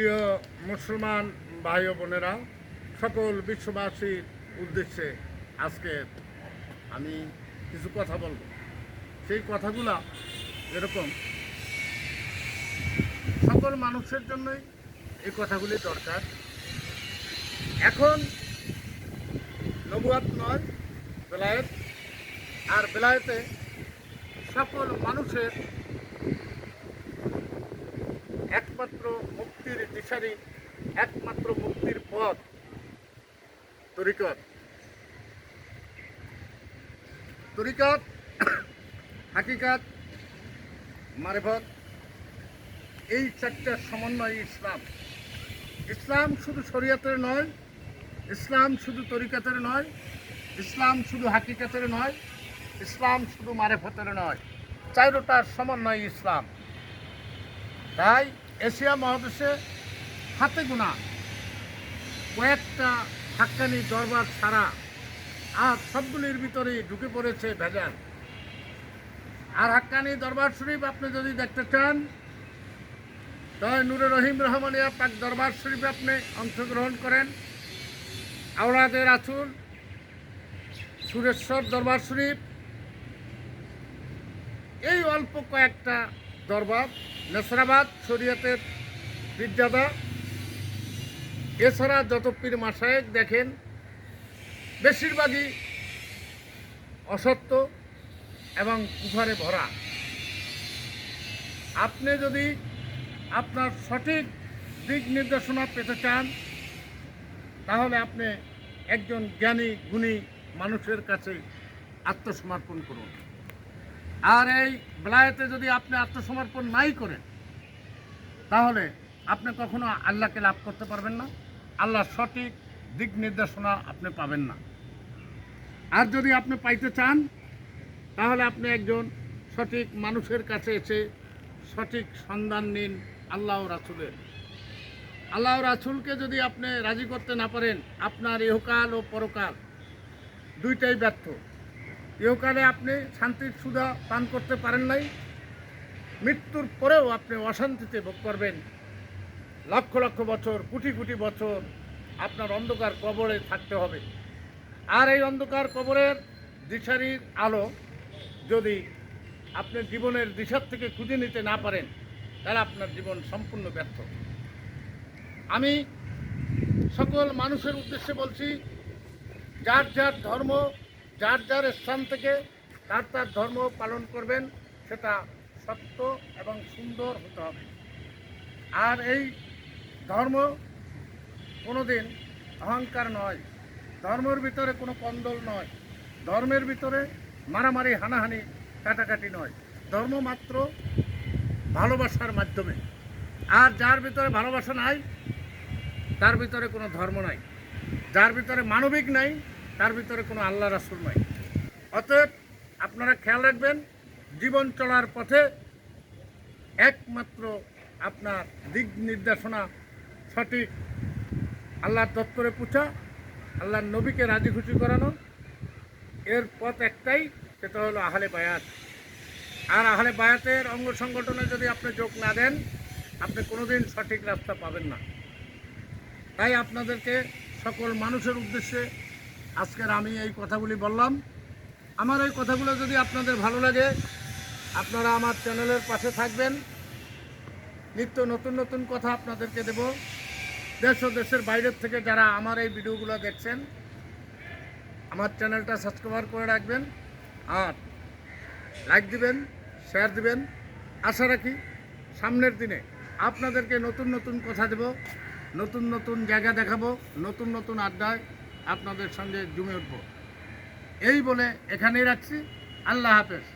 প্রিয় মুসলমান ভাই বোনেরা, সকল বিশ্ববাসীর উদ্দেশ্যে আজকে আমি কিছু কথা বলব। সেই কথাগুলা এরকম সকল মানুষের জন্যই এই কথাগুলি দরকার। এখন নবুয়াত নয়, বেলায়েত। আর বেলায়েতে সকল মানুষের একমাত্র দিশারি একমাত্র মুক্তির পথ। তরিকত। তরিকত, হাকিকাত, মারেফত, এই চারটার সমন্বয় ইসলাম। ইসলাম শুধু শরীয়তের নয়, ইসলাম শুধু তরিকাতের নয়, ইসলাম শুধু হাকিকাতের নয়, ইসলাম শুধু মারেফতের নয়। চারোটার সমন্বয় ইসলাম। তাই এশিয়া মহাদেশে হাতে গোনা। কয়েকটা হাক্কানি দরবার ছাড়া আর সবগুলির ভিতরেই ঢুকে পড়েছে ভেজাল। আর হাক্কানি দরবার শরীফ আপনি যদি দেখতে চান তাহলে নুরে রহিম রহমানিয়া পাক দরবার শরীফ আপনি অংশগ্রহণ করেন। আওলাদের আচুল সুরেশ্বর দরবার শরীফ। এই অল্প কয়েকটা দরবার, নেসরাবাদ শরীয়তের পীরজাদা এছাড়া যত পীর মাসায়েক দেখেন, বেশিরভাগই অসত্য এবং কুফারে ভরা। আপনি যদি আপনার সঠিক দিক নির্দেশনা পেতে চান, তাহলে আপনি একজন জ্ঞানী, গুণী মানুষের কাছে আত্মসমর্পণ করুন। আর এই বেলায়েতে যদি আপনি আত্মসমর্পণ নাই করেন, তাহলে আপনি কখনো আল্লাহকে লাভ করতে পারবেন না। আল্লাহর সঠিক দিক নির্দেশনা আপনি পাবেন না। আর যদি আপনি পাইতে চান, তাহলে আপনি একজন সঠিক মানুষের কাছে এসে সঠিক সন্ধান নিন আল্লাহ রাসুলের। আল্লাহ রাসুলকে যদি আপনি রাজি করতে না পারেন, আপনার ইহকাল ও পরকাল দুইটাই ব্যর্থ। ইহকালে আপনি শান্তির সুধা পান করতে পারেন নাই, মৃত্যুর পরেও আপনি অশান্তিতে ভোগ করবেন। লক্ষ লক্ষ বছর, কোটি কোটি বছর আপনার অন্ধকার কবরে থাকতে হবে। আর এই অন্ধকার কবরের দিশারির আলো যদি আপনি জীবনের দিশার থেকে খুঁজে নিতে না পারেন, তাহলে আপনার জীবন সম্পূর্ণ ব্যর্থ। আমি সকল মানুষের উদ্দেশ্যে বলছি, যার যার ধর্ম, যার যার স্থান থেকে তার তার ধর্ম পালন করবেন, সেটা সত্য এবং সুন্দর হতে হবে। আর এই ধর্ম কোনোদিন অহংকার নয়। ধর্মের ভিতরে কোনো কন্দল নয়। ধর্মের ভিতরে মারামারি, হানাহানি, কাটাকাটি নয়। ধর্ম মাত্র ভালোবাসার মাধ্যমে। আর যার ভিতরে ভালোবাসা নাই, তার ভিতরে কোনো ধর্ম নাই। যার ভিতরে মানবিক নাই, তার ভিতরে কোনো আল্লাহ রাসুল নাই। অতএব আপনারা খেয়াল রাখবেন, জীবন চলার পথে একমাত্র আপনার দিক নির্দেশনা সঠিক আল্লাহর দপ্তরে পুছা, আল্লাহর নবীকে রাজি খুশি করানো। এর পথ একটাই, সেটা হলো আহলে বায়াত। আর আহলে বায়াতের অঙ্গ সংগঠনে যদি আপনি যোগ না দেন, আপনি কোনোদিন সঠিক রাস্তা পাবেন না। তাই আপনাদেরকে সকল মানুষের উদ্দেশ্যে আজকের আমি এই কথাগুলি বললাম। আমার এই কথাগুলো যদি আপনাদের ভালো লাগে, আপনারা আমার চ্যানেলের পাশে থাকবেন। নিত্য নতুন নতুন কথা আপনাদেরকে দেব। দেশ ও দেশের বাইরের থেকে যারা আমার এই ভিডিওগুলো দেখছেন, আমার চ্যানেলটা সাবস্ক্রাইব করে রাখবেন আর লাইক দিবেন, শেয়ার দিবেন। আশা রাখি সামনের দিনে আপনাদেরকে নতুন নতুন কথা দেব, নতুন নতুন জায়গা দেখাবো, নতুন নতুন আড্ডায় আপনাদের সঙ্গে জমে উঠব। এই বলে এখানেই রাখছি। আল্লাহ হাফেজ।